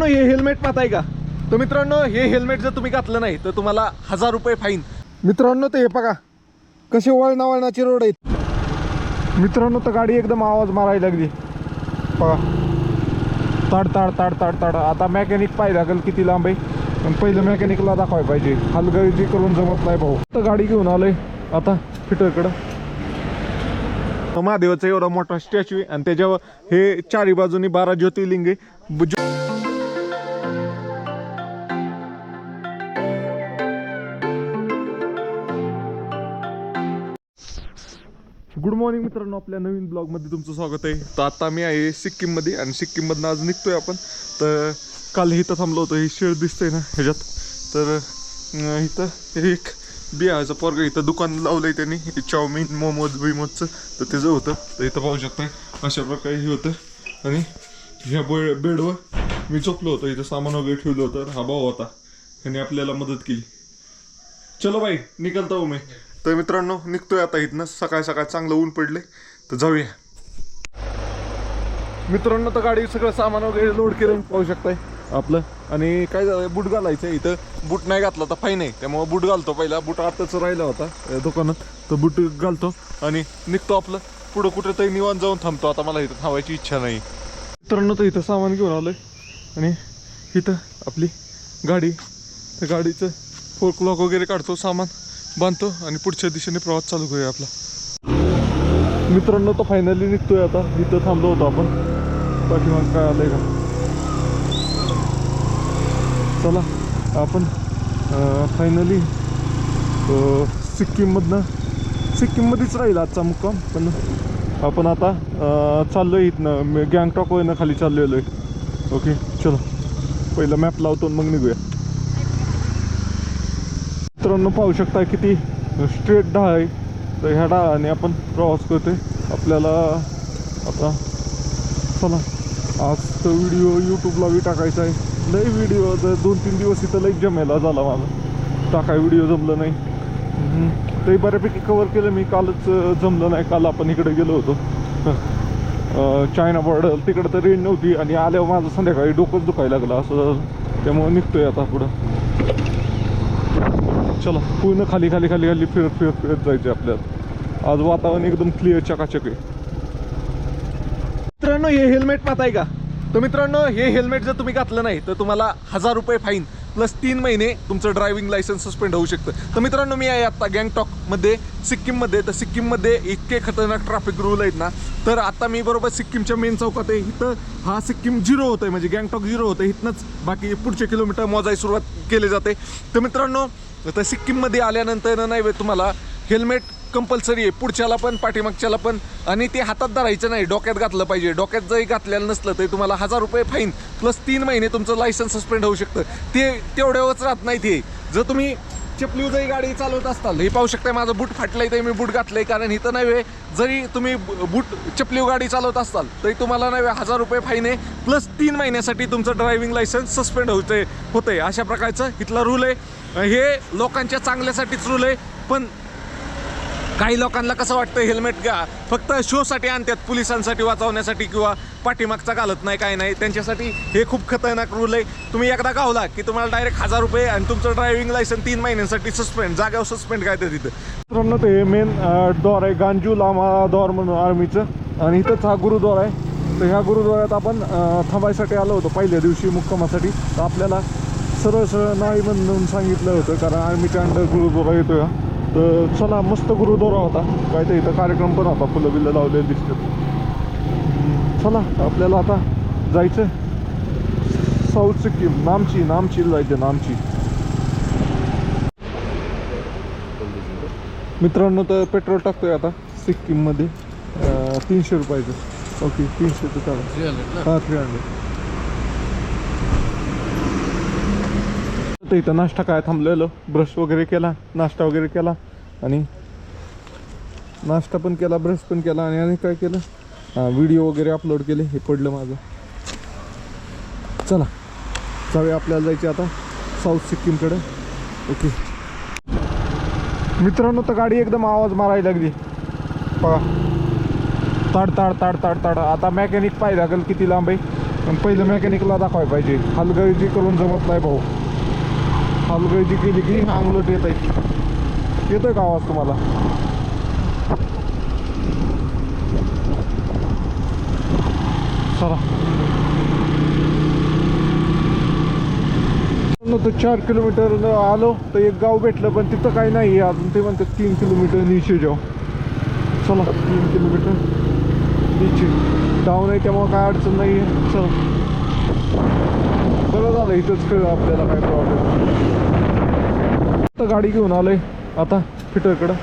मित्रांनो हे हेल्मेट पाहताय का? तर मित्रांनो हे हेल्मेट जर तुम्ही घातलं नाही तर तुम्हाला हजार रुपये फाईन मित्रांनो ते हे बघा. कसे वळणा वळणाचे रोड आहेत. मित्रांनो तर गाडी एकदम आवाज मारायला लागली. बघा. ताड ताड ताड ताड ताड. आता मेकॅनिक पाहिजे लागेल किती लांब आहे. पण पहिलं मेकॅनिकला दाखवायला पाहिजे. हलगर्जी करून जमत नाही भाऊ. तर गाडी घेऊन आलोय. आता फिटरकडं. महादेवाचा एवढा मोठा स्टॅच्यू आहे. आणि त्याच्यावर हे चारी बाजूनी बारा ज्योतिर्लिंग आहे. गुड मॉर्निंग मित्रांनो आपल्या नवीन ब्लॉगमध्ये तुमचं स्वागत आहे. तर आता मी आहे सिक्कीममध्ये आणि सिक्कीममधनं आज निघतोय आपण. तर काल इथं थांबलो होतो हे शेळ दिसतंय ना ह्याच्यात. तर इथं एक बिहाचं पोरग इथं दुकान लावलंय त्यांनी. चाऊमिन मोमोज बिमोजचं. तर त्याचं होतं तर इथं पाहू शकताय. अशा प्रकारे हे होतं. आणि ह्या बेड बेडवर मी झोपलो होतो इथं सामान वगैरे ठेवलं होतं. हा भाऊ होता. ह्याने आपल्याला मदत केली. चलो बाई निघालता हो मी. तर मित्रांनो निघतोय आता इथनं. सकाळ सकाळ चांगलं ऊन पडले तर जाऊया. मित्रांनो तर गाडी सगळं सामान वगैरे लोड केलं पाहू शकताय आपलं. आणि काय झालं बूट घालायचं इथं. बूट नाही घातला तर फाईन आहे. त्यामुळे बूट घालतो पहिला. बूट आताच राहिला होता दुकानात. तर बूट घालतो आणि निघतो आपलं. पुढं कुठेतरी तरी जाऊन थांबतो. आता मला इथं थांबायची इच्छा नाही. मित्रांनो तर इथं सामान घेऊन आलोय. आणि इथं आपली गाडी. त्या गाडीचं फोर क्लॉक वगैरे काढतो सामान. बांधतो आणि पुढच्या दिशेने प्रवास चालू करूया आपला. मित्रांनो तो फायनली निघतोय आता. इथं थांबलो होतो आपण. पाठीमाग काय आलंय का? चला आपण फायनली सिक्कीममधनं सिक्कीममध्येच राहील आजचा मुक्काम पण आपण आता चाललो चाललोय इथनं. गँगटॉक वयनं खाली चाललेलो आहे ओके चलो. पहिलं मॅप लावतो मग निघूया. मित्रांनो पाहू शकता किती स्ट्रेट डाळ आहे. तर ह्या डाळाने आपण प्रवास करतोय. आपल्याला आता चला आज व्हिडिओ यूट्यूबला बी टाकायचा आहे. लई व्हिडिओ तर दोन तीन दिवस इथं लई जमेला झाला माझा. टाकाय व्हिडिओ जमलं नाही. ते बऱ्यापैकी कवर केलं मी. कालच जमलं नाही. काल आपण इकडे गेलो होतो. चायना बॉर्डर तिकडं तर रेंज नव्हती आणि आल्यावर माझं संध्याकाळी डोकंच दुखायला लागलं. असं त्यामुळे निघतोय आता पुढं. चला पूर्ण खाली खाली खाली खाली फिरत फिरत फिरत जायचे आपल्याला आज वातावरण एकदम क्लिअर चकाचक आहे. मित्रांनो हे हेल्मेट पाहताय का? तर मित्रांनो हे हेल्मेट जर तुम्ही घातलं नाही तर तुम्हाला हजार रुपये फाईन प्लस तीन महिने तुमचं ड्रायव्हिंग लायसन्स सस्पेंड होऊ शकतं. तर मित्रांनो मी आहे आत्ता गँगटॉकमध्ये सिक्कीममध्ये. तर सिक्कीममध्ये इतके खतरनाक ट्रॅफिक रूल आहेत ना तर आता मी बरोबर सिक्कीमच्या मेन चौकात आहे. इथं हा सिक्कीम झिरो होतं आहे म्हणजे गँगटॉक झिरो होतं इथनंच बाकी पुढचे किलोमीटर मोजाय सुरुवात केली जाते. तर मित्रांनो तर सिक्कीममध्ये आल्यानंतर नाही बे तुम्हाला हेल्मेट कंपल्सरी आहे. पुढच्याला पण पाठीमागच्याला पण. आणि ते हातात धरायचं नाही डोक्यात घातलं पाहिजे. डोक्यात जरी घातलेलं नसलं तरी तुम्हाला हजार रुपये फाईन प्लस तीन महिने तुमचं लायसन्स सस्पेंड होऊ शकतं. ते तेवढ्यावरच राहत नाही ते. जर तुम्ही चपली जरी गाडी चालवत असताल हे पाहू शकता माझं बूट फाटलं आहे ते मी बूट घातलं आहे कारण इथं नव्हे जरी तुम्ही बूट चपली गाडी चालवत असताल तरी तुम्हाला नव्हे हजार रुपये फाईन आहे. प्लस तीन महिन्यासाठी तुमचं ड्रायव्हिंग लायसन्स सस्पेंड होते होतंय. अशा प्रकारचं इथला रूल आहे. हे लोकांच्या चांगल्यासाठीच रूल आहे पण काही लोकांना कसं वाटतं हेल्मेट घ्या फक्त शोसाठी आणतात पोलिसांसाठी वाचवण्यासाठी किंवा पाठीमागचा घालत नाही काय नाही. त्यांच्यासाठी हे खूप खतरनाक रूल आहे. तुम्ही एकदा गावला की तुम्हाला डायरेक्ट हजार रुपये आणि तुमचं ड्रायव्हिंग लायसन तीन महिन्यांसाठी सस्पेंड जाग्यावर सस्पेंड काय तर तिथं ते मेन दौर आहे गांजू लामा दौर म्हणून आर्मीचं आणि इथंच हा गुरुद्वार आहे. तर ह्या गुरुद्वाऱ्यात आपण थांबायसाठी आलो होतो पहिल्या दिवशी मुक्कामासाठी. तर आपल्याला सरळ सरळ नाही म्हणून सांगितलं होतं कारण आर्मीच्या अंडर गुरुद्वारा येतो हा. तर चला मस्त गुरुद्वारा होता. काय ते इथं कार्यक्रम पण होता फुलं बिलं लावलेले दिसतात चला आपल्याला आता जायचं साऊथ सिक्कीम नामची नामची जायचं नामची. मित्रांनो तर पेट्रोल टाकतोय आता सिक्कीममध्ये. तीनशे रुपयाचं. ओके तीनशेचं चालेल. हां थ्री हंड्रेड तर इथं नाश्ता काय थांबलेलं? ब्रश वगैरे केला नाश्ता वगैरे केला आणि नाश्ता पण केला ब्रश पण केला आणि आणि काय केलं? हां व्हिडिओ वगैरे अपलोड केले हे पडलं माझं. चला जाऊया आपल्याला जायचे आता साऊथ सिक्कीमकडे ओके मित्रांनो तर गाडी एकदम आवाज मारायला लागली. बघा ताड ताड ताड ताड ताड. आता मेकॅनिक पाहिजे लागेल किती लांब आहे. पण पहिलं मेकॅनिकला दाखवायला पाहिजे. हलगर्जी करून जमत नाही भाऊ. हलगळजी केली की अंगलट येत आहे. येतोय का आवाज तुम्हाला? चला. तर चार किलोमीटर आलो तर एक गाव भेटलं पण तिथं काही नाही आहे अजून. ते म्हणतात तीन किलोमीटर नीचे जाऊ. चला तीन किलोमीटर नीचे डाऊन आहे त्यामुळे काय अडचण नाही आहे चला. बरं झालं इथंच कळलं आपल्याला काय प्रॉब्लेम आता गाडी घेऊन आलोय आता फिटरकडं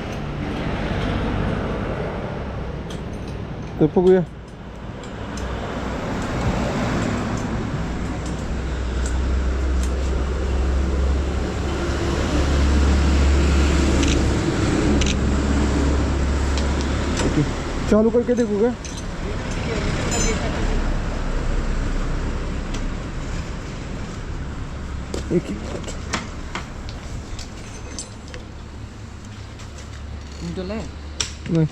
तर बघूया. चालू करके देखू का? एक ही मिनट नहीं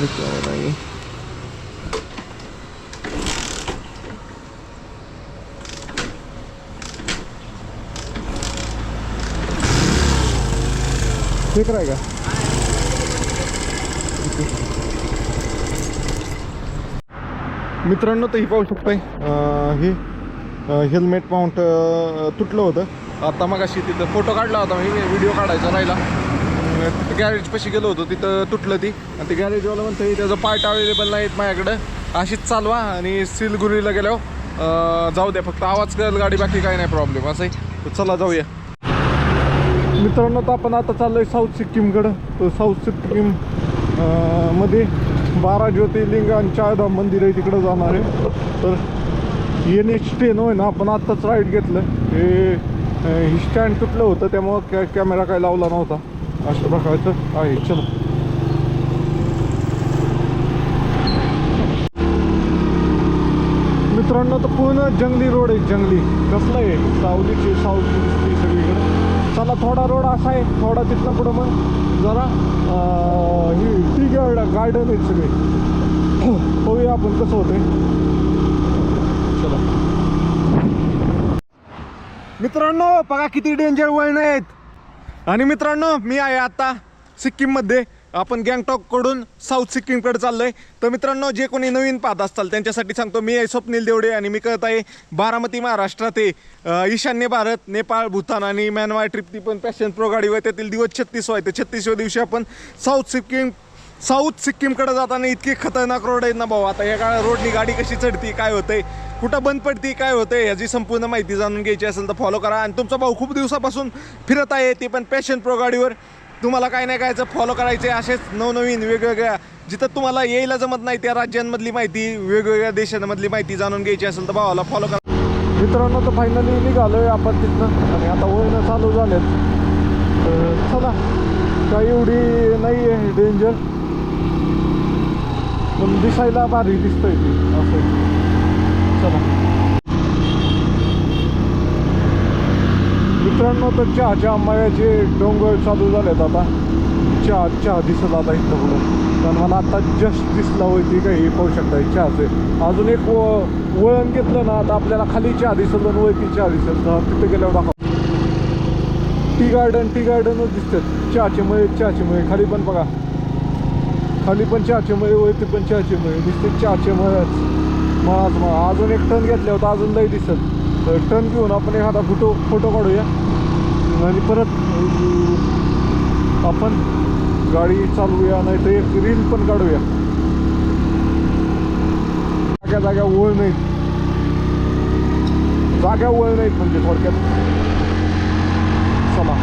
ये क्या हो रहा है ये ठीक रहेगा मित्रांनो तर ही पाहू शकताय अं, हे हेल्मेट माउंट तुटलं होतं. आता मग अशी तिथं फोटो काढला होता मी व्हिडिओ काढायचा राहिला. गॅरेज पशी गेलो होतो तिथं तुटलं ती. आणि ते गॅरेजवाला म्हणतं त्याचं पार्ट अवेलेबल नाहीत माझ्याकडं. अशीच चालवा आणि सिलगुरीला गेल्यावर जाऊ द्या फक्त आवाज करेल गाडी बाकी काही नाही प्रॉब्लेम असं आहे. चला जाऊया. मित्रांनो तर आपण आता चाललोय साऊथ सिक्कीमकडं तर साऊथ सिक्कीममध्ये बारा ज्योतिर्लिंग आणि चारधाम मंदिर आहे तिकडं जाणार आहे. तर एन एच टेन होय ना आपण आत्ताच राईड घेतलं. हे ही स्टँड तुटलं होतं त्यामुळं कॅ कॅमेरा काय लावला नव्हता. अशा प्रकारचं आहे. चलो. मित्रांनो तर पूर्ण जंगली रोड आहे जंगली. कसलं आहे? सावलीची सावली दिसते सगळीकडे. चला थोडा रोड असा आहे थोडा तिथनं पुढं मग जरा ही टी गार्डन गार्डन आहेत सगळे. बघूया आपण कसं होतंय चला मित्रांनो बघा किती डेंजर वळण आहेत. आणि मित्रांनो मी आहे आता सिक्कीममध्ये. आपण गँगटॉककडून साऊथ सिक्कीमकडे चाललोय. तर मित्रांनो जे कोणी नवीन पाहत असताल त्यांच्यासाठी सांगतो मी आहे स्वप्नील देवडे आणि मी कळत आहे बारामती महाराष्ट्रात आहे. ईशान्य भारत नेपाळ भूतान आणि म्यानमार ट्रिप ती पण पॅशन प्रो गाडीवर त्यातील दिवस छत्तीस आहे. तर छत्तीसव्या दिवशी आपण साऊथ सिक्कीम साऊथ सिक्कीमकडे जाताना इतकी खतरनाक रोड आहेत ना भाऊ. आता या काळात रोडनी गाडी कशी चढती काय होतंय कुठं बंद पडते काय होते याची संपूर्ण माहिती जाणून घ्यायची असेल तर फॉलो करा. आणि तुमचा भाऊ खूप दिवसापासून फिरत आहे ते पण पॅशन प्रो गाडीवर. तुम्हाला काय नाही कायचं फॉलो करायचे असेच नवनवीन वेगवेगळ्या जिथं तुम्हाला यायला जमत नाही त्या राज्यांमधली माहिती वेगवेगळ्या देशांमधली माहिती जाणून घ्यायची असेल तर भावाला फॉलो करा. मित्रांनो तर फायनली आहे आपण तिथनं. आणि आता वळणं चालू झालेत. तर चला काही एवढी नाही आहे डेंजर पण दिसायला भारी दिसतंय ती असं चला. मित्रांनो तर चहाच्या आंबायाचे डोंगर चालू झालेत आता. चहा चहा दिसत आता इथं पुढं. कारण मला आता जस्ट दिसला होती काही पाहू शकता चहाचे. अजून एक व- वळण घेतलं ना आता आपल्याला खाली चहा दिसत आणि वरती चहा दिसत. तर तिथे गेल्यावर दाखव. टी गार्डन टी गार्डनच दिसतात चहाचे मळे चहाचे मळे खाली पण बघा. खाली पण चहाचे मळे वरती पण चहाचे मळे दिसते चहाचे मळच मग अजून एक टन घेतले होता अजून लई दिसत. तर टन घेऊन आपण एखादा फोटो फोटो काढूया. आणि परत आपण गाडी चालवूया नाही तर एक रील पण काढूया. जाग्या जाग्या ओळ नाहीत जाग्या ओळ नाहीत म्हणजे थोडक्यात. चला.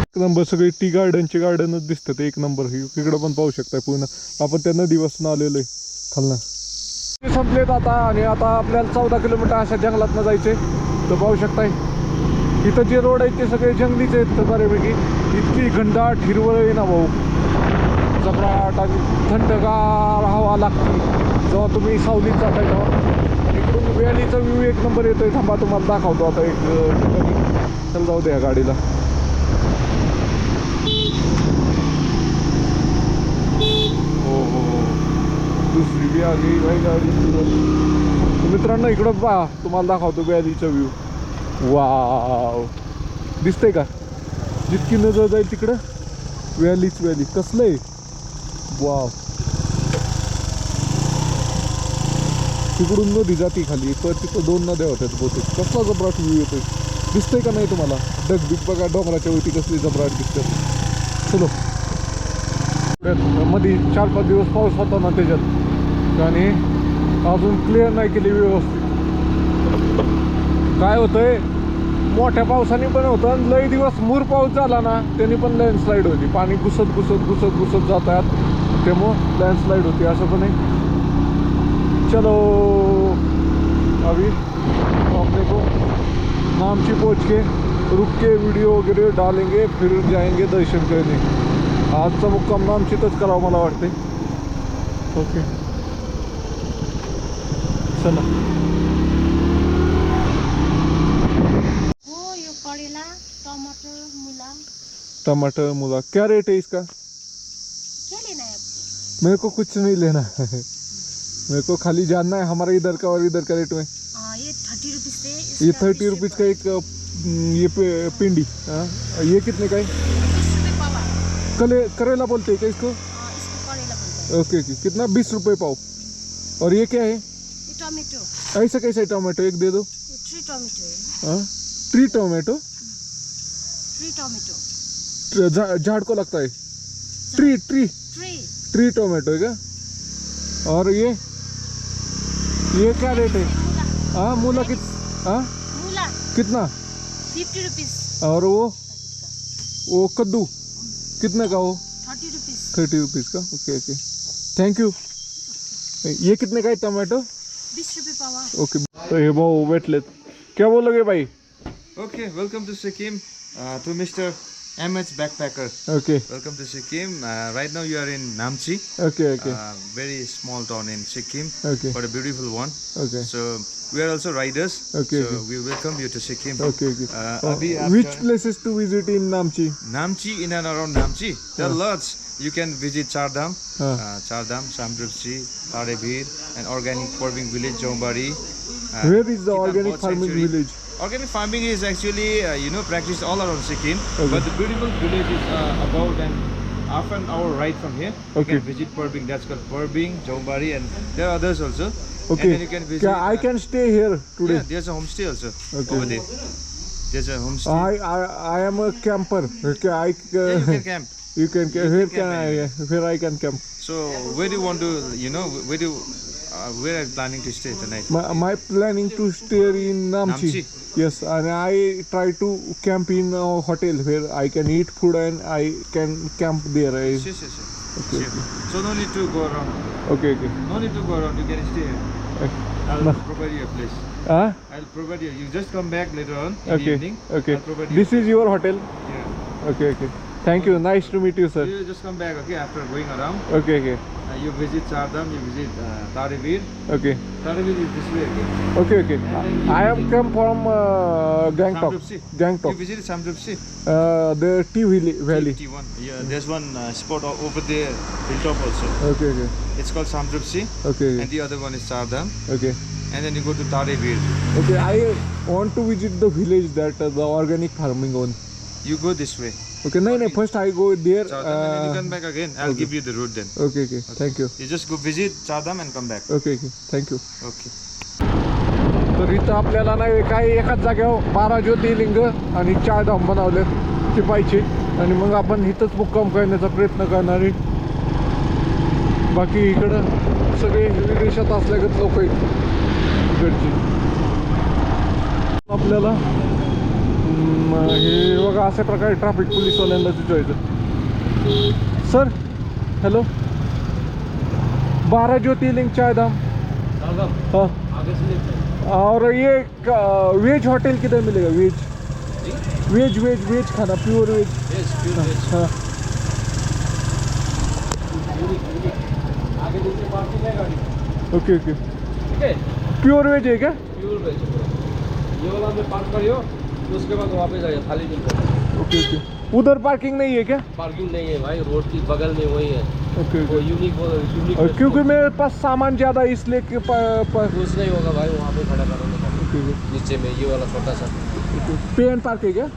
एक नंबर सगळी टी गार्डनची गार्डनच दिसतात. एक नंबर इकडं पण पाहू शकताय पूर्ण. आपण त्या नदीपासून आलेलो आहे. खालना. संपलेत आता आणि आता आपल्याला चौदा किलोमीटर अशा जंगलातनं जायचे तर पाहू शकताय. इथं जे रोड आहेत ते सगळे जंगलीच आहेत तर बऱ्यापैकी. इतकी घनदाट हिरवळ आहे ना भाऊ. जबराट आणि थंडगार हवा लागते. जेव्हा तुम्ही सावलीत जाताय तेव्हा. इकडून व्हॅलीचा व्ह्यू एक नंबर येतोय. थांबा तुम्हाला दाखवतो आता एक ठिकाणी. चल जाऊ द्या गाडीला हो हो हो दुसरी बी आली काय गाडी मित्रांनो इकडं पहा तुम्हाला दाखवतो व्हॅलीचा व्ह्यू वाव दिसतंय का? जितकी नजर जाईल तिकडं व्हॅलीच व्हॅली कसलं आहे वाव तिकडून नदी जाती खाली. तर तिथं दोन नद्या होत्यात बहुतेक. कसला जबराट व्ह्यू येतोय? दिसतंय का नाही तुम्हाला? डगबिग बघा डोंगराच्या वरती कसली जबराट दिसतात चलो. मध्ये चार पाच दिवस पाऊस होता ना त्याच्यात. आणि अजून क्लिअर नाही केली व्यवस्थित. काय होतंय? मोठ्या पावसाने पण होतं आणि लई दिवस मूर पाऊस झाला ना त्यांनी पण लँडस्लाईड होती. पाणी घुसत घुसत घुसत घुसत जातात. त्यामुळं लँडस्लाईड होती असं पण आहे. चलो. अभी अपने को नामची पहुंच के रुक के वीडियो वगैरे डालेंगे फिर जाएंगे दर्शन करने. आजचा मुक्काम नामचीतच करावं मला वाटते ओके चला। हो यो करेला टमाटर मूला। टमाटर मूला। क्या रेट है इसका? क्या लेना है आपको? मेरे को कुछ नहीं लेना है। मेरे को खाली जानना है हमारे इधर का और इधर का रेट में। आ, ये थर्टी रुपीज़ से ये थर्टी रुपीज़ का एक ये पिंडी हाँ? ये कितने का है? कले करेला बोलते हैं क्या इसको? हाँ, इसको करेला बोलते हैं। Okay okay. कितना? बीस रुपये पाव। और ये क्या है? टोमेटो। ऐसा कैसा है टमाटो? एक दे दो। थ्री टोमेटो है। ट्री टोमेटो थ्री टोमेटो झाड़ को लगता है। Tree tree three tree tomato है क्या? और ये? ये क्या रेट है? हाँ मूला कित हाँ? मूला कितना? फिफ्टी रुपीज़ और वो? वो कद्दू। कितने का वो थर्टी रुपीज़ थर्टी रुपीज़ का? ओके ओके थैंक यू ये कितने का है टमाटो? बीस रुपये पावा ओके तो हे भाऊ भेटलेत क्या बोलोगे भाई Okay, welcome to Sikkim, uh, to Mr. MH Backpacker. Okay Welcome to Sikkim. Uh, right now you are in Namchi, okay okay uh, very small town in Sikkim, Okay. but a beautiful one. Okay So we are also riders. Okay, So okay. we welcome you to Sikkim. Okay okay Uh, अभी आप which जा- places to visit in Namchi Namchi, in and around Namchi, there are lots. You can visit Chardam, uh. Uh, Chardam, Samdrupsi, Tarebir, and organic farming village Jombari. Uh, Where is the Kitan organic farming sanctuary. village? Organic farming is actually, uh, you know, practiced all around Sikkim. Okay. But the beautiful village is uh, about and half an hour ride from here. Okay. You can visit Purbing. That's called Purbing, Jombari, and there are others also. Okay. And then you can visit. Can, I uh, can stay here today. Yeah, there's a homestay also okay. over there. There's a homestay. I, I, I am a camper. Okay, I, uh, yeah, you can camp. You can, You where can I, where I can camp? So where do you want to, you know, where do, you, uh, where are you planning to stay tonight? My, my planning to stay in Namchi. Namchi? Yes, and I try to camp in a hotel where I can eat food and I can camp there. I, Sure, sure, sure. Okay, Sure. So no need to go around. okay, okay. No need to go around. You can stay here. I'll No. provide you a place. Huh? I'll provide you. You just come back later on in the Okay, evening. okay. I'll provide you. This is your hotel? Yeah. Okay, okay. Thank you. Nice to meet you, sir. You just come back, okay? After going around, Okay, okay. uh, you visit Chardam, you visit uh, Tarivir. Okay. Tarivir is this way, okay? Okay, okay. I have come from uh, Gangtok. Samdrupsi. You Gangtok. visited Samdrupsi? Uh, the Tea Valley. Valley. 51. Yeah, there's one uh, spot over there, hilltop also. Okay, okay. It's called Samdrupsi, Okay, and the other one is Chardam. okay. And then you go to Tarivir. Okay, I want to visit the village that uh, the organic farming on. You go this way. Okay, no, no. First I go there. Chardam, and you Uh, come back again. I'll okay. give you the route then. okay, okay. Thank you. You just go visit Chardam and come back. Okay, okay. Thank you. Okay. तर इथं आपल्याला नाही काही एकाच जागेवर बारा ज्योतिर्लिंग आणि चार धाम बनवले ते पाहिजे आणि मग आपण इथंच मुक्काम करण्याचा प्रयत्न करणार आहे बाकी इकडं सगळे विदेशात असल्यागत लोक आहेत इकडची आपल्याला हम्म, हे बघा अशा प्रकारे ट्रॅफिक पोलीसवाल्यांना सर हॅलो बारा ज्योतिर्लिंग चार धाम हाँ. और ये वेज होटल किधर मिलेगा वेज वेज वेज वेज खाना प्योर वेज हाँ. ओके ओके प्योर वेज है? क्या? प्योर वेज ये वाला में पार्क करियो उसके बाद वहाँ पे जाइए थाली मिल ओके ओके। उधर पार्किंग नहीं है क्या? पार्किंग नहीं है भाई रोड की बगल में वही है। ओके वो यूनिक यूनिक और क्योंकि मेरे पास सामान ज़्यादा इसलिए कि कुछ नहीं होगा भाई वहाँ पे खड़ा करोगे नीचे में ये वाला छोटा सा। पे एंड पार्क है क्या?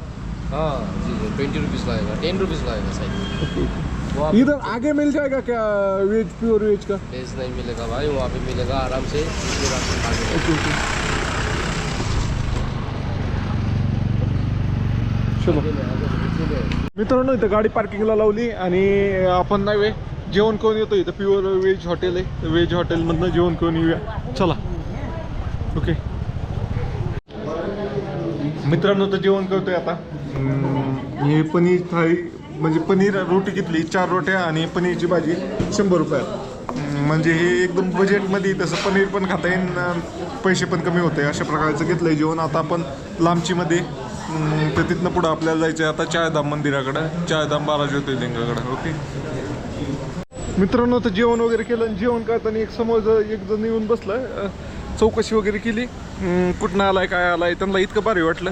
हाँ जी जी ट्वेंटी रुपीज़ लगेगा टेन रुपीज़ लगेगा शायद इधर आगे मिल जाएगा क्या वेज प्योर वेज का? वेज नहीं मिलेगा भाई वहाँ पे मिलेगा आराम से। चलो मित्रांनो इथं गाडी पार्किंगला लावली आणि आपण नाही वे जेवण करून येतो इथं. प्युअर व्हेज हॉटेल आहे. व्हेज हॉटेलमधनं जेवण करून येऊया. चला. ओके मित्रांनो तर जेवण करतोय आता. हे पनीर थाळी म्हणजे पनीर रोटी घेतली चार रोट्या आणि पनीरची भाजी शंभर रुपयात. म्हणजे हे एकदम बजेटमध्ये तसं पनीर पण खाता येईल पैसे पण कमी होते अशा प्रकारचं घेतलंय जेवण. आता आपण लांबचीमध्ये तर तिथनं पुढं आपल्याला जायचं आहे आता चाळधाम मंदिराकडं. चायधाम बारा ज्योतिर्लिंगाकडं ओके? मित्रांनो तर जेवण वगैरे केलं आणि जेवण करताना एक समोर एक जण येऊन बसलं चौकशी वगैरे केली. कुठनं आलाय काय आलाय त्यांना इतकं भारी वाटलं.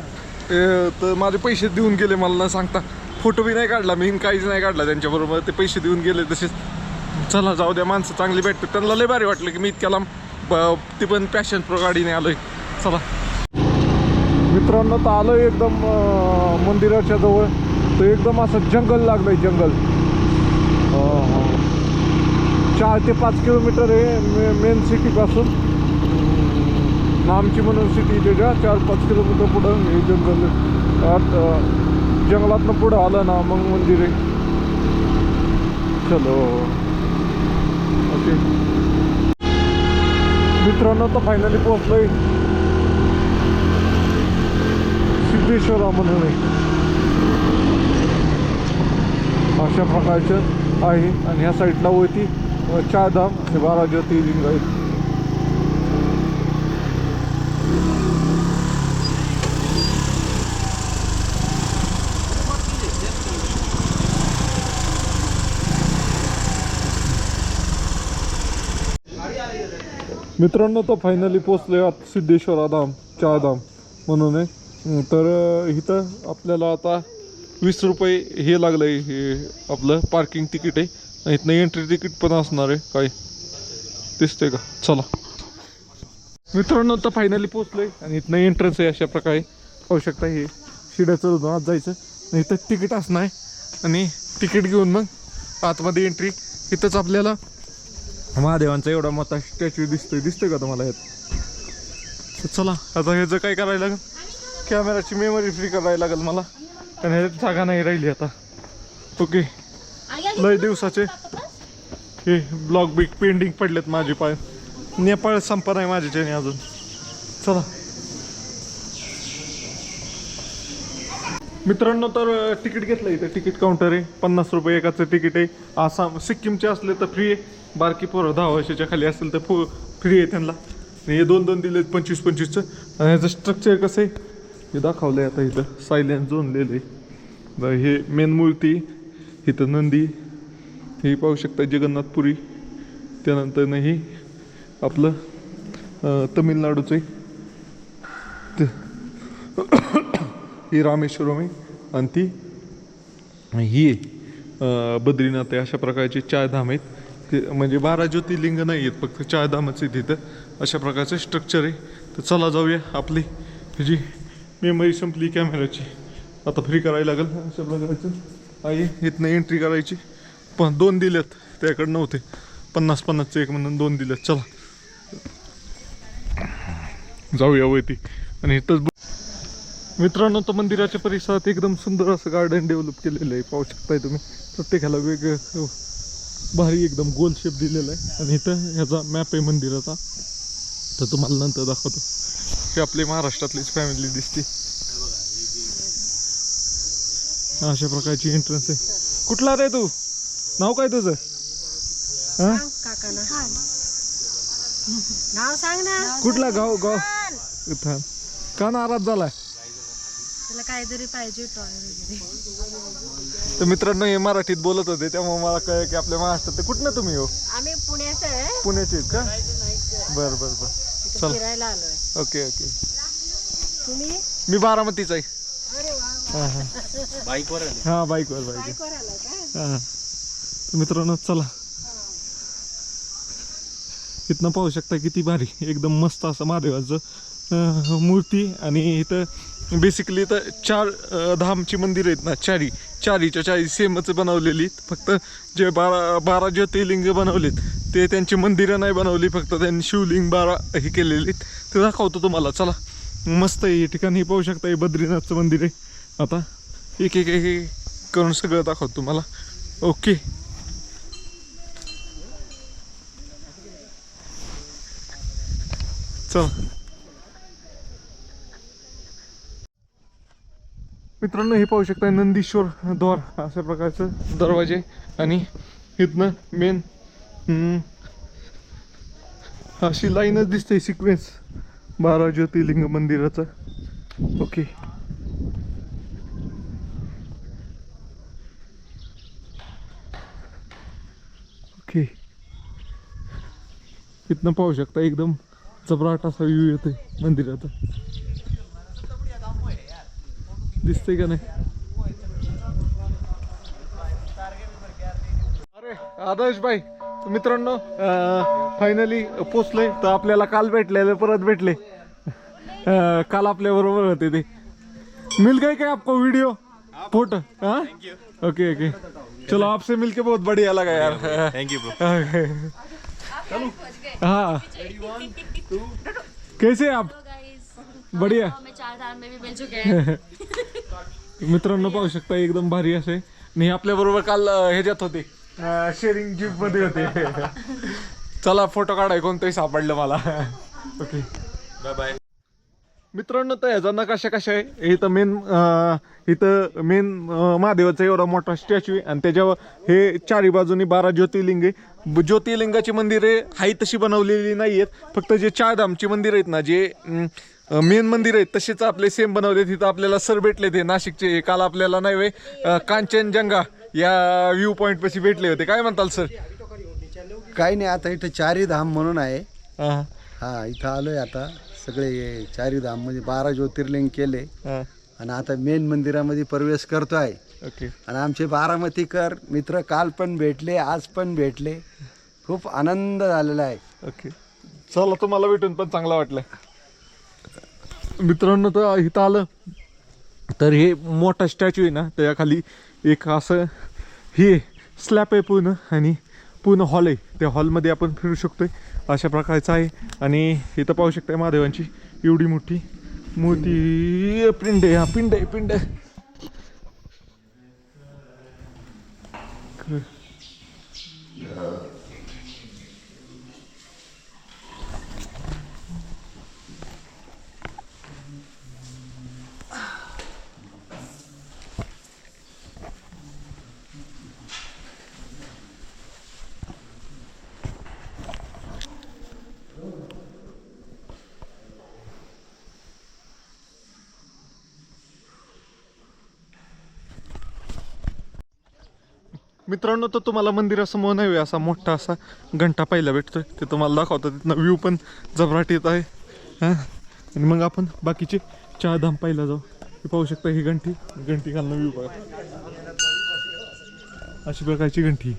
तर माझे पैसे देऊन गेले मला ना सांगता. फोटो बी नाही काढला मी काहीच नाही काढला त्यांच्याबरोबर. ते पैसे देऊन गेले तसेच. चला जाऊ द्या माणसं चांगली भेटतात. त्यांना लय भारी वाटलं की मी इतक्या लांब पण पॅशन प्रो गाडीने आलोय. चला. मित्रांनो तर आलं एकदम मंदिराच्या जवळ. तर एकदम असं जंगल लागलं आहे जंगल चार ते पाच किलोमीटर आहे मे मेन सिटीपासून नामची म्हणून सिटी त्याच्या चार पाच किलोमीटर पुढं हे जंगल जंगलातनं पुढं आलं ना मग मंदिर आहे. चलो. ओके मित्रांनो तर फायनली पोहोचलोय. सिद्धेश्वरा म्हणून आहे अशा प्रकारचं आहे. आणि ह्या साईडला होती अ, चारधाम हे बारा ज्योतिर्लिंग आहेत. मित्रांनो तर फायनली पोचले आत सिद्धेश्वरा धाम चारधाम म्हणून आहे. तर इथं आपल्याला आता वीस रुपये हे लागलं आहे हे आपलं पार्किंग तिकीट आहे. आणि इथनं एंट्री तिकीट पण असणार आहे काय? दिसतंय का? चला. मित्रांनो तर फायनली पोचलोय आणि इथनं एंट्रन्स आहे अशा प्रकारे. पाहू शकता हे शिड्या चढून आत जायचं. इथं तिकीट असणार. आहे आणि तिकीट घेऊन मग आतमध्ये एंट्री इथंच आपल्याला महादेवांचा एवढा मोठा स्टॅच्यू दिसतोय. दिसतोय का तुम्हाला यात चला आता ह्याचं काय करायला लागेल? कॅमेराची मेमरी फ्री करायला लागेल मला. आणि ह्याच्यात जागा नाही राहिली आता. ओके. लय दिवसाचे. हे ब्लॉग बिग पेंडिंग पडलेत माझे पाय. नेपाळ संपा नाही माझ्याच्याने अजून. चला. मित्रांनो तर तिकीट घेतलं इथे. तिकीट काउंटर आहे. पन्नास रुपये एकाचं तिकीट आहे. आसाम सिक्कीमचे असले तर फ्री आहे. बारकी पोरं दहा वर्षाच्या खाली असेल तर फु फ्री आहे त्यांना. हे दोन दोन दिले पंचवीस पंचवीसचं आणि ह्याचं स्ट्रक्चर कसं आहे? हे दाखवलं आहे आता इथं. सायलेन्स झोनलेलं. आहे हे मेन मूर्ती इथं नंदी हे पाहू शकता जगन्नाथपुरी त्यानंतर ही आपलं तमिळनाडूचं. आहे ही रामेश्वरम आहे आणि ती ही बद्रीनाथ आहे. अशा प्रकारचे चार धाम आहेत. ते म्हणजे बारा ज्योतिर्लिंग नाही आहेत फक्त चार धामच आहेत तिथं अशा प्रकारचं स्ट्रक्चर आहे. तर चला जाऊया आपली जी मेमरी संपली कॅमेराची आता फ्री करायला लागेल. अशा प्रकारचं आई इथनं एंट्री करायची. पण दोन दिल्यात त्याकडे नव्हते. पन्नास पन्नासचं एक म्हणून दोन दिल्यात चला. जाऊया वैती आणि इथंच मित्रांनो तर मंदिराच्या परिसरात एकदम सुंदर असं गार्डन डेव्हलप केलेलं आहे. पाहू शकताय तुम्ही. प्रत्येकाला वेगळं भारी एकदम गोल शेप दिलेला आहे. आणि इथं ह्याचा मॅप आहे मंदिराचा. तर तुम्हाला नंतर दाखवतो. ही आपली महाराष्ट्रातलीच फॅमिली दिसते. अशा प्रकारची एंट्रन्स आहे. कुठला रे तू? नाव काय तुझं? हा? काका ना नाव सांग ना. कुठला गाव? गाव? इथं का नाराज झालाय? तुला काहीतरी पाहिजे तर मित्रांनो हे मराठीत बोलत होते त्यामुळे मला कळ की आपल्या महाराष्ट्रात ते कुठनं तुम्ही हो? आम्ही पुण्याचं आहे. पुण्याचे का? बर बर बर. चल. फिरायला आलोय. Okay okay. तुम्ही? मी बारामतीचा आहे. अरे वा वा. हा हा. बाईकवर आले. हा बाईकवर बाईक बाईकवर आला का? हा तर मित्रांनो चला. इथनं पाहू शकता किती भारी एकदम मस्त असं महादेवाचं अं, मूर्ती. आणि इथं बेसिकली इथं चार अं, धामची मंदिरं आहेत ना चारी. चारीच्या चारी सेमच बनवलेली. फक्त जे बारा बारा ज्योतिर्लिंग बनवलेत ते त्यांची मंदिरं नाही बनवली फक्त त्यांनी शिवलिंग बारा हे केलेली. आहेत. ते दाखवतो तुम्हाला. चला. मस्त आहे हे ठिकाणी. पाहू शकता हे बद्रीनाथचं मंदिर आहे. आता एक एक एक एक करून सगळं दाखवतो तुम्हाला. ओके. चला. मित्रांनो हे पाहू शकता नंदीश्वर द्वार अशा प्रकारचं दरवाजे आणि इथनं मेन अशी लाईनच दिसते सिक्वेन्स बारा ज्योतिर्लिंग मंदिराचं. ओके ओके इथनं पाहू शकता एकदम जबराट असा व्ह्यू येतोय मंदिराचा. दिसतंय का नाही। अरे आदर्श भाई तर मित्रांनो फायनली पोचलोय. तर आपल्याला काल भेटलेले परत भेटले. अं, काल आपल्या बरोबर होते ते. मिल गए क्या आपको वीडियो फ़ोटो हाँ? ओके ओके चलो आपसे मिलके बहुत बढ़िया लगा यार. थैंक यू ब्रो हाँ। कैसे आप? बढ़िया। हमें चार धाम में भी मिल चुके हैं। मित्रांनो पाहू शकता एकदम भारी असे. आणि आपल्या बरोबर काल ह्याच्यात होते. शेअरिंग जीपमध्ये होते. चला फोटो काढाय कोणतंही सापडलं मला. ओके बाय बाय मित्रांनो तर ह्याचा नकाशा कशा आहे? इथं मेन इथं मेन महादेवाचा एवढा मोठा स्टॅच्यू आहे. आणि त्याच्यावर हे चारी बाजूनी बारा ज्योतिर्लिंग आहे. ज्योतिर्लिंगाची मंदिरे हाई तशी बनवलेली नाही आहेत फक्त जे चार धामची मंदिर आहेत ना जे मेन मंदिर आहेत तसेच आपले सेम बनवले तिथं आपल्याला सर भेटले ते नाशिकचे. काल आपल्याला नाही वे कांचनजंगा या व्ह्यू पॉईंट पाशी भेटले होते. काय म्हणताल सर? काही नाही आता इथं चारी धाम म्हणून आहे. हां. हा इथं आलोय आता. सगळे हे चारी धाम म्हणजे बारा ज्योतिर्लिंग केले. हां. आणि आता मेन मंदिरामध्ये प्रवेश करतोय. ओके. आणि आमचे बारामतीकर मित्र काल पण भेटले आज पण भेटले. खूप आनंद झालेला आहे. ओके. चला तुम्हाला भेटून पण चांगलं वाटलं. मित्रांनो तर इथं आलं. तर हे मोठा स्टॅच्यू आहे ना त्याखाली एक असं हे स्लॅप आहे पूर्ण आणि पूर्ण हॉल आहे. त्या हॉलमध्ये आपण फिरू शकतोय. अशा प्रकारचं आहे. आणि इथं पाहू शकताय महादेवांची एवढी मोठी मोठी पिंड आहे हा पिंड आहे पिंड आहे. मित्रांनो तर तुम्हाला मंदिरासमोर नव्हे असा मोठा असा घंटा पाहायला भेटतोय. ते तुम्हाला दाखवतो तिथनं व्ह्यू पण जबराट येत आहे. हां? आणि मग आपण बाकीचे चहा धाम पाहायला जाऊ. हे पाहू शकता ही घंटी. घंटी घालणं व्ह्यू बघा. अशी प्रकारची घंटी.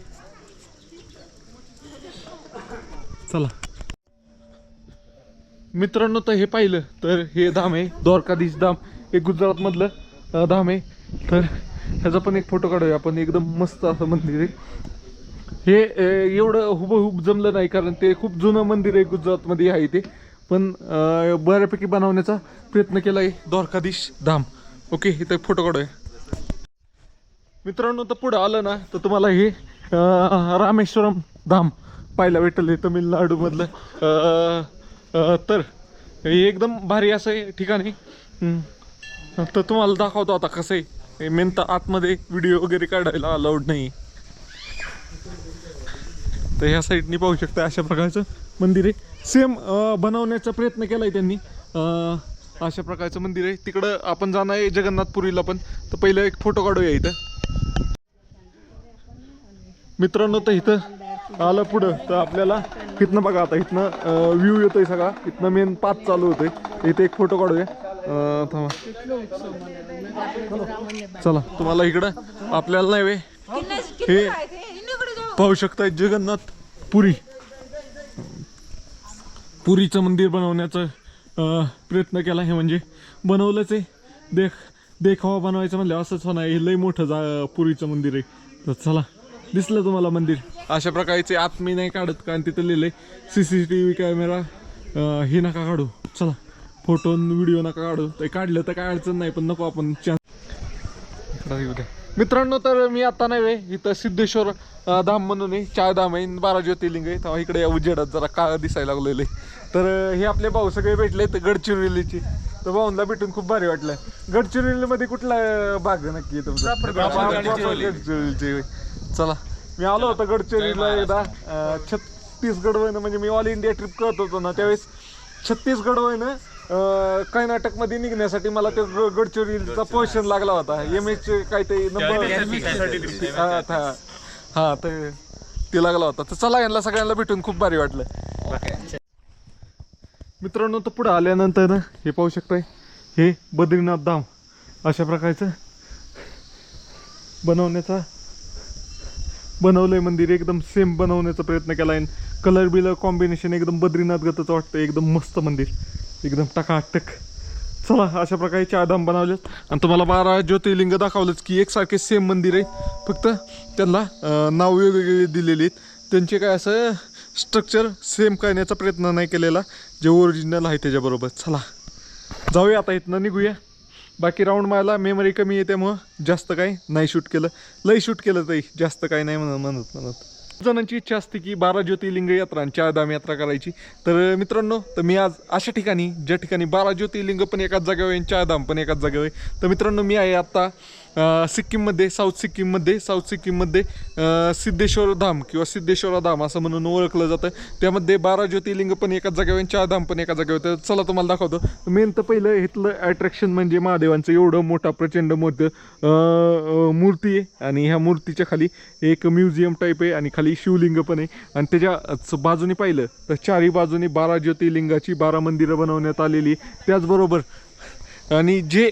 चला. मित्रांनो तर हे पाहिलं तर हे धाम आहे. द्वारकाधीश धाम. हे गुजरातमधलं धाम आहे. तर ह्याचा पण एक फोटो काढूया. आपण एकदम मस्त असं मंदिर आहे. हे एवढं हुबहूब जमलं नाही कारण ते खूप जुनं मंदिर आहे गुजरातमध्ये आहे ते. पण बऱ्यापैकी बनवण्याचा प्रयत्न केला आहे द्वारकाधीश धाम. ओके इथं एक फोटो काढूया. मित्रांनो तर पुढं आलं ना तर तुम्हाला हे रामेश्वरम धाम पाहायला भेटेल हे तमिळनाडूमधलं. तर हे एकदम भारी असं आहे ठिकाण आहे. तर तुम्हाला दाखवतो आता कसं आहे. मेन तर आतमध्ये व्हिडिओ वगैरे काढायला अलाउड नाही. तर ह्या साईडनी पाहू शकता अशा प्रकारचं मंदिर आहे. सेम बनवण्याचा प्रयत्न केला आहे त्यांनी अशा प्रकारचं मंदिर आहे. तिकडं आपण जाणार आहे जगन्नाथपुरीला पण. तर पहिलं एक फोटो काढूया इथं. मित्रांनो तर इथं आलं पुढं. तर आपल्याला इथनं बघा आता इथनं व्ह्यू येतोय सगळा. इथनं मेन पाच चालू होतोय. इथे एक फोटो काढूया. अं, थांबा. चला तुम्हाला इकडं आपल्याला नाही वे. हे पाहू शकताय जगन्नाथ पुरी. पुरीचं मंदिर बनवण्याचा अं, प्रयत्न केला हे म्हणजे बनवलंच आहे. देख देखावा बनवायचं म्हणलं असंच होणार हे लई मोठं जा पुरीचं मंदिर आहे. तर चला दिसलं तुम्हाला मंदिर. अशा प्रकारचे आत मी नाही काढत कारण तिथं लिहिलंय. C C T V camera हे नका काढू. चला. फोटो व्हिडिओ नका काढू. ते काढलं तर काय अडचण नाही पण नको आपण चान्स मित्रांनो तर मी आता नाही वे इथं सिद्धेश्वर धाम म्हणून आहे. चार धाम आहे. बारा ज्योतिर्लिंग आहे. तेव्हा इकडे या उजेडात जरा काळ दिसायला लागलेले तर हे आपले भाऊ सगळे भेटले तर गडचिरोलीचे. तर भाऊंना भेटून खूप भारी वाटलं. गडचिरोलीमध्ये कुठला भाग नक्की तुमचा? गडचिरोलीचे. चला मी आलो होतो गडचिरोलीला एकदा. छत्तीसगड वयनं म्हणजे मी ऑल इंडिया ट्रिप करत होतो ना त्यावेळेस छत्तीसगड वयनं कर्नाटकमध्ये निघण्यासाठी मला ते ग- गडचिरोलीचा पोर्शन लागला होता. एम एच काहीतरी नंबर हा था- हा ते ते लागला होता. तर चला यांना सगळ्यांना भेटून खूप भारी वाटलं. मित्रांनो तर पुढे आल्यानंतर ना हे पाहू शकताय. हे बद्रीनाथ धाम अशा प्रकारचं बनवण्याचा बनवलंय मंदिर. एकदम सेम बनवण्याचा प्रयत्न केला आहे कलर बिलर कॉम्बिनेशन एकदम बद्रीनाथ गतच वाटतं एकदम मस्त मंदिर. एकदम टकाटक. चला अशा प्रकारे चार धाम बनवलेत. आणि तुम्हाला बारा ज्योतिर्लिंग दाखवलंच की एकसारखे सेम मंदिर आहे. फक्त त्यांना नाव वेगवेगळी दिलेली आहेत. त्यांचे काय असं स्ट्रक्चर सेम करण्याचा प्रयत्न नाही केलेला. जे ओरिजिनल आहे त्याच्याबरोबर. चला जाऊया आता इथनं निघूया. बाकी राऊंड मारायला मेमरी कमी येते मग जास्त काही नाही शूट केलं. लई शूट केलं तरी जास्त काही नाही म्हणत म्हणत म्हणत. जणांची इच्छा असते की बारा ज्योतिर्लिंग यात्रा आणि चारधाम यात्रा करायची. तर मित्रांनो तर मी आज अशा ठिकाणी ज्या ठिकाणी बारा ज्योतिर्लिंग पण एकाच जागेवर आहे आणि चारधाम पण एकाच जागेवर आहे. तर मित्रांनो मी आहे आत्ता सिक्कीममध्ये साऊथ सिक्कीममध्ये साऊथ सिक्कीममध्ये सिद्धेश्वर धाम किंवा सिद्धेश्वर धाम असं म्हणून ओळखलं जातं. त्यामध्ये बारा ज्योतिर्लिंग पण एकाच जागेवर चार धाम पण एकाच जागेवर. तर चला तुम्हाला दाखवतो. मेन तर पहिलं इथलं अट्रॅक्शन म्हणजे महादेवांचं एवढं मोठा प्रचंड मोठं मूर्ती आहे. आणि ह्या मूर्तीच्या खाली एक म्युझियम टाईप आहे आणि खाली शिवलिंग पण आहे. आणि त्याच्या बाजूने पाहिलं तर चारही बाजूने बारा ज्योतिर्लिंगाची बारा मंदिरं बनवण्यात आलेली त्याचबरोबर आणि जे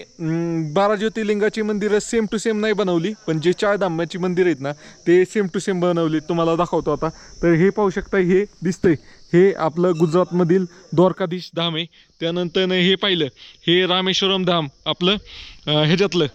बारा ज्योतिर्लिंगाची मंदिरं सेम टू सेम नाही बनवली पण जे चार धामाची मंदिरं आहेत ना ते सेम टू सेम बनवली. तुम्हाला दाखवतो आता. तर हे पाहू शकता हे दिसतंय. हे आपलं गुजरातमधील द्वारकाधीश धाम आहे. त्यानंतर हे पाहिलं हे रामेश्वरम धाम आपलं ह्याच्यातलं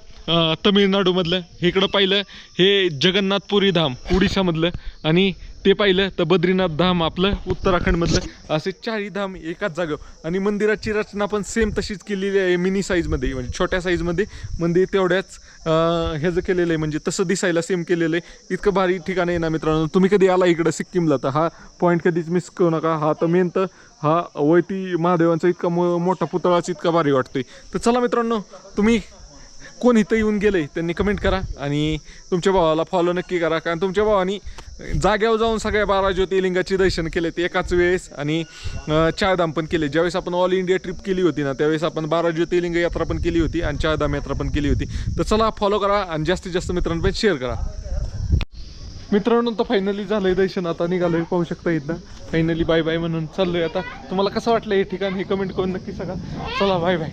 तमिळनाडूमधलं इकडं पाहिलं हे जगन्नाथपुरी धाम उडिशामधलं आणि ते पाहिलं तर बद्रीनाथ धाम आपलं उत्तराखंडमधलं असे चारही धाम एकाच जागेवर. आणि मंदिराची रचना पण सेम तशीच केलेली आहे मिनी साईजमध्ये म्हणजे छोट्या साईजमध्ये मंदिर तेवढ्याच ह्याचं केलेलं आहे म्हणजे तसं दिसायला सेम केलेलं आहे. इतकं भारी ठिकाण आहे ना मित्रांनो. तुम्ही कधी आला इकडं सिक्कीमला तर हा पॉईंट कधीच मिस करू नका. हा तर मेन तर हा वैती महादेवांचा इतका मो मोठा पुतळाच इतका भारी वाटतोय. तर चला मित्रांनो तुम्ही कोण इथं येऊन गेले त्यांनी कमेंट करा आणि तुमच्या भावाला फॉलो नक्की करा. कारण तुमच्या भावानी जाग्यावर जाऊन सगळ्या बारा ज्योतिर्लिंगाचे दर्शन केले ते एकाच वेळेस आणि चारधाम पण केले. ज्यावेळेस आपण ऑल इंडिया ट्रिप केली होती ना त्यावेळेस आपण बारा ज्योतिर्लिंग यात्रा पण केली होती आणि चारधाम यात्रा पण केली होती. तर चला फॉलो करा आणि जास्तीत जास्त मित्रांपर्यंत शेअर करा. मित्रांनो तर फायनली झालंय दर्शन. आता निघालोय पाहू शकता इथं फायनली बाय बाय म्हणून चाललोय आता. तुम्हाला कसं वाटलं हे ठिकाण हे कमेंट करून नक्की सांगा. चला बाय बाय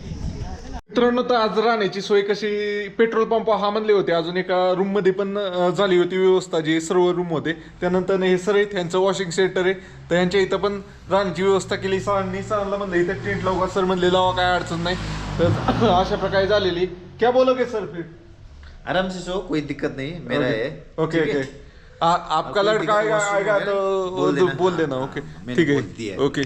मित्रांनो तर आज राहण्याची सोय कशी? पेट्रोल पंप हा म्हणले होते अजून एका रूममध्ये पण झाली होती व्यवस्था जे सर्व रूम होते. त्यानंतर हे सर आहेत यांचं वॉशिंग सेंटर आहे. तर यांच्या इथं पण राहण्याची व्यवस्था केली. सरांनी सरांना म्हणलं इथं टेंट लावू सर म्हणले लावा काय अडचण नाही. तर अशा प्रकारे झालेली. क्या बोलोगे सर फिर? आराम से सो कोई दिक्कत नहीं. मेरा है. ओके ओके आपका लड़का आएगा तो बोल देना। ओके ठीक है। ओके